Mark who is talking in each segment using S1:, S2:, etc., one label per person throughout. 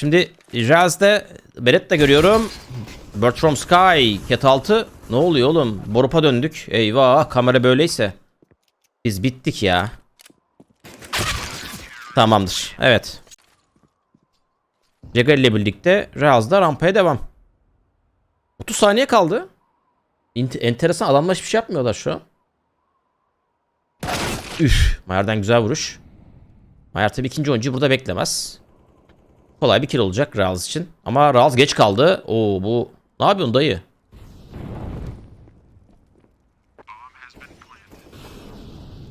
S1: Şimdi Jaz'de Beretta görüyorum. Bird from Sky, Cat 6. Ne oluyor oğlum? Borup'a döndük. Eyvah kamera böyleyse. Biz bittik ya. Tamamdır. Evet. Regal ile birlikte Raz'da rampaya devam. 30 saniye kaldı. İnt- enteresan adamlar hiçbir şey yapmıyorlar şu an. Üf. Mayer'den güzel vuruş. Mayer tabii ikinci oyuncu burada beklemez. Kolay bir kill olacak Raz için. Ama Raz geç kaldı. Oo bu ne yapıyorsun dayı?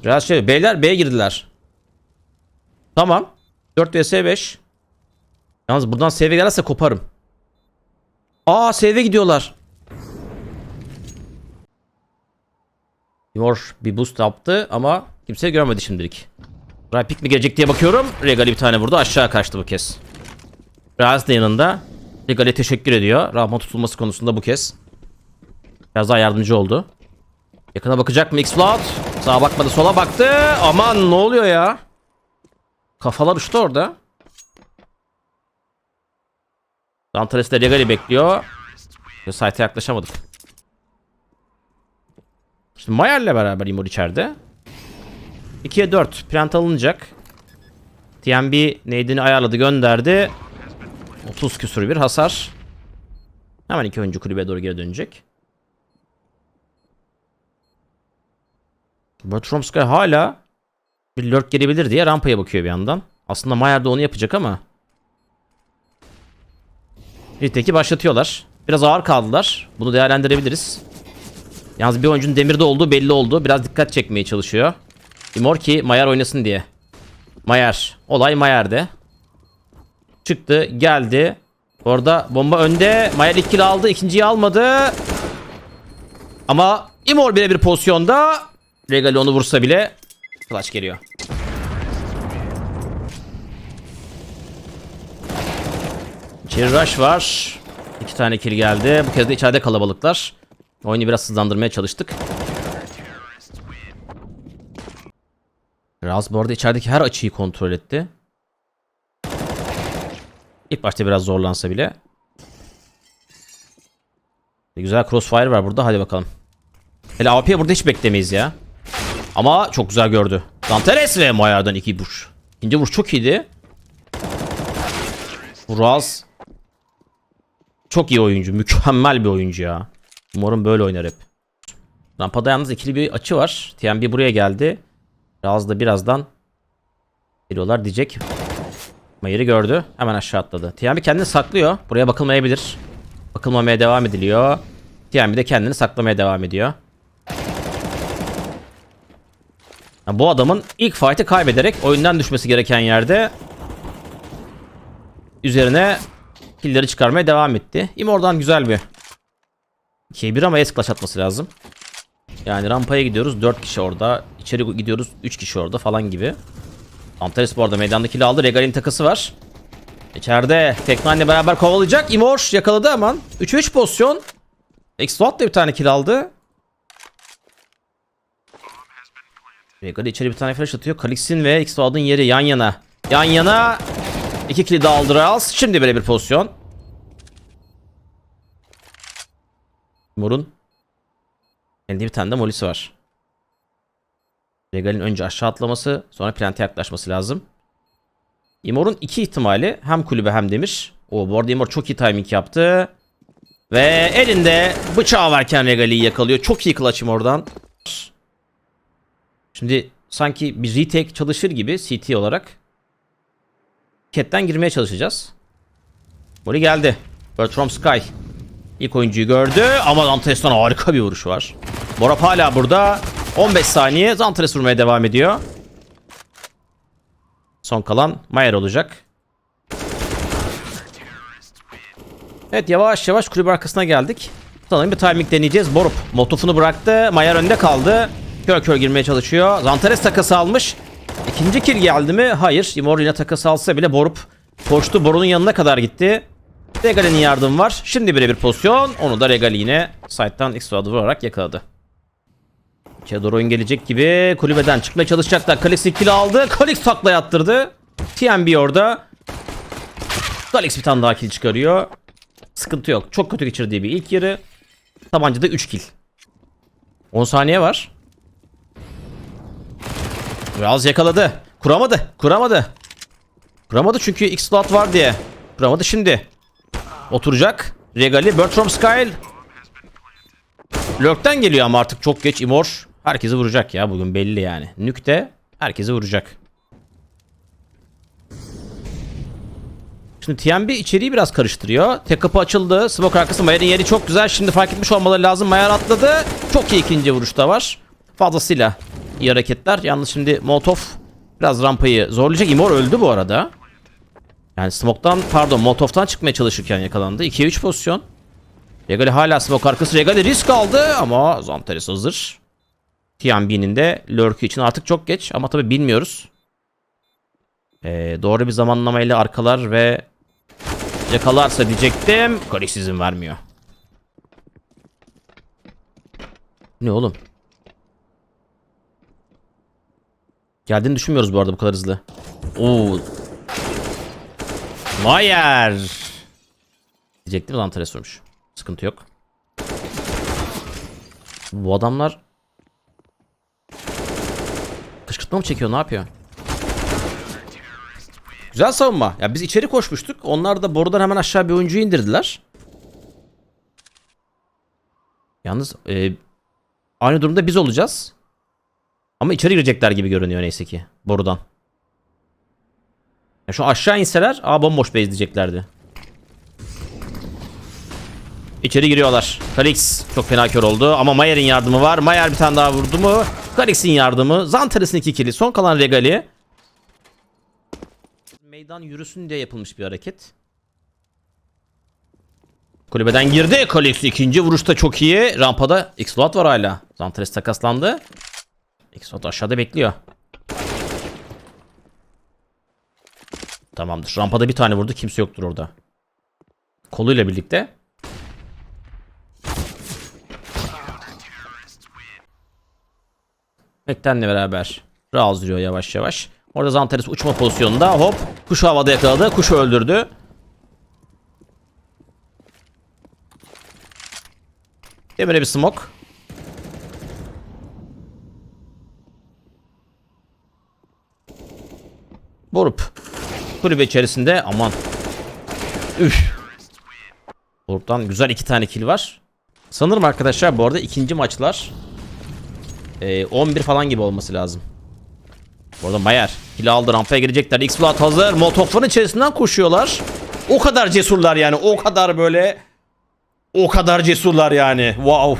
S1: Raz şey beyler B'ye girdiler. Tamam. 4 vs 5. Yalnız buradan save gelirse koparım. Aa save gidiyorlar. Timur bir boost yaptı ama kimse görmedi şimdilik. Rapik mi gelecek diye bakıyorum. Regali bir tane vurdu aşağı kaçtı bu kez. Raz da yanında. Regal'e teşekkür ediyor. Rahman tutulması konusunda bu kez. Biraz daha yardımcı oldu. Yakına bakacak mı X-Flood? Sağa bakmadı sola baktı. Aman ne oluyor ya? Kafalar uçtu orada. Dantares de Regal'i bekliyor. Site'e yaklaşamadık. Şimdi Mayer'le beraber Imor içeride. 2'ye 4 plant alınacak. TMB neydini ayarladı gönderdi. 30 küsur bir hasar. Hemen iki oyuncu kulübe doğru geri dönecek. Bertromsky hala bir lurk gelebilir diye rampaya bakıyor bir yandan. Aslında Mayer de onu yapacak ama. Nitekim başlatıyorlar. Biraz ağır kaldılar. Bunu değerlendirebiliriz. Yalnız bir oyuncunun demirde olduğu belli oldu. Biraz dikkat çekmeye çalışıyor. Imor ki Mayer oynasın diye. Mayer. Olay Mayer'de. Çıktı. Geldi. Orada bomba önde. Mayer ilk kill aldı. ikinciyi almadı. Ama Imor birebir pozisyonda. Regal onu vursa bile Flash geliyor. İçeri rush var. İki tane kill geldi. Bu kez de içeride kalabalıklar. Oyunu biraz hızlandırmaya çalıştık. Raz bu arada içerideki her açıyı kontrol etti. İlk başta biraz zorlansa bile. Bir güzel crossfire var burada. Hadi bakalım. Hele AWP burada hiç beklemeyiz ya. Ama çok güzel gördü. Danteres ve Mayer'dan iki vuruş. İkinci vuruş çok iyiydi. Bu Raz çok iyi oyuncu. Mükemmel bir oyuncu ya. Umarım böyle oynar hep. Rampada yalnız ikili bir açı var. TMB buraya geldi. Raz da birazdan geliyorlar diyecek. Mayer'i gördü. Hemen aşağı atladı. TMB kendini saklıyor. Buraya bakılmayabilir. Bakılmamaya devam ediliyor. TMB de kendini saklamaya devam ediyor. Yani bu adamın ilk fight'ı kaybederek oyundan düşmesi gereken yerde üzerine killleri çıkarmaya devam etti. Imor'dan güzel bir 2'ye 1 ama S-Clash atması lazım. Yani rampaya gidiyoruz 4 kişi orada. İçeri gidiyoruz 3 kişi orada falan gibi. Antares bu arada meydandaki aldı. Regal'in takısı var. İçeride Teknan'la beraber kovalayacak. Imor yakaladı aman. 3'e 3 pozisyon. Explode da bir tane kill aldı. Regal içeri bir tane flash atıyor. Kalix'in ve Explode'un yeri yan yana. Yan yana. İki kill daha aldı Reals. Şimdi böyle bir pozisyon. Imor'un elinde bir tane de molisi var. Regal'in önce aşağı atlaması sonra plante yaklaşması lazım. Imor'un iki ihtimali hem kulübe hem demir. O bu arada Imor çok iyi timing yaptı. Ve elinde bıçağı varken Regal'i yakalıyor. Çok iyi clutch Imor'dan. Şimdi sanki bir retake çalışır gibi CT olarak. Cat'ten girmeye çalışacağız. Golü geldi. Bertram Sky. İlk oyuncuyu gördü ama Zantres'ten harika bir vuruş var. Borap hala burada. 15 saniye Zantres vurmaya devam ediyor. Son kalan Mayer olacak. Evet yavaş yavaş kulübe arkasına geldik. Sanırım bir timing deneyeceğiz. Borup motofunu bıraktı. Mayer önde kaldı. Kör kör girmeye çalışıyor. Zantares takası almış. İkinci kill geldi mi? Hayır. Imor yine takası alsa bile Borup koştu. Borunun yanına kadar gitti. Regal'in yardım var. Şimdi birebir pozisyon. Onu da Regal yine side'dan x vurarak yakaladı. İçeri oyun gelecek gibi kulübeden çıkmaya çalışacaklar. Kalix kill aldı. Kalix takla yattırdı. TMB orada. Galix bir tane daha kill çıkarıyor. Sıkıntı yok. Çok kötü geçirdiği bir ilk yarı. Tabancada 3 kill. 10 saniye var. Biraz yakaladı. Kuramadı. Kuramadı. Kuramadı çünkü X slot var diye. Kuramadı şimdi. Oturacak. Regali. Bertram Skyle. Lurk'ten geliyor ama artık çok geç. Imor herkesi vuracak ya bugün belli yani. Nükte herkesi vuracak. Şimdi TMB içeriği biraz karıştırıyor. Tek kapı açıldı. Smoke arkası Mayer'in yeri çok güzel. Şimdi fark etmiş olmaları lazım. Mayer atladı. Çok iyi ikinci vuruşta var. Fazlasıyla iyi hareketler. Yalnız şimdi Molotov biraz rampayı zorlayacak. Imor öldü bu arada. Yani Smoke'dan pardon Molotov'tan çıkmaya çalışırken yakalandı. 2'ye 3 pozisyon. Regali hala smoke arkası. Regali risk aldı ama Zantares hazır. TMB'nin de lurk'ü için artık çok geç ama tabi bilmiyoruz. Ee, doğru bir zamanlamayla arkalar ve yakalarsa diyecektim. İzin vermiyor. Ne oğlum? Geldiğini düşünmüyoruz bu arada bu kadar hızlı. Oo. Mayer. Diyecektim Zantares vurmuş. Sıkıntı yok. Bu adamlar kışkırtma mı çekiyor ne yapıyor? Güzel savunma. Ya biz içeri koşmuştuk. Onlar da borudan hemen aşağı bir oyuncuyu indirdiler. Yalnız e, aynı durumda biz olacağız. Ama içeri girecekler gibi görünüyor neyse ki borudan. Ya şu aşağı inseler aa bomboş base diyeceklerdi. İçeri giriyorlar. Kalix çok fena kör oldu ama Mayer'in yardımı var. Mayer bir tane daha vurdu mu? Kalix'in yardımı. Zantares'in iki kili. Son kalan Regali. Meydan yürüsün diye yapılmış bir hareket. Kulübeden girdi. Kalix ikinci vuruşta çok iyi. Rampada X-Lot var hala. Zantares takaslandı. X-Lot aşağıda bekliyor. Tamamdır. Rampada bir tane vurdu. Kimse yoktur orada. Koluyla birlikte. Mekten'le beraber razdırıyor yavaş yavaş. Orada Zantares uçma pozisyonunda hop kuşu havada yakaladı. Kuşu öldürdü. Demir'e bir smoke. Borup kulübe içerisinde aman. Üf. Borup'tan güzel iki tane kill var. Sanırım arkadaşlar bu arada ikinci maçlar ee, 11 falan gibi olması lazım. Bu arada Mayer kill aldı rampaya girecekler. X-Flat hazır. Molotov'ların içerisinden koşuyorlar. O kadar cesurlar yani. O kadar böyle o kadar cesurlar yani. Wow.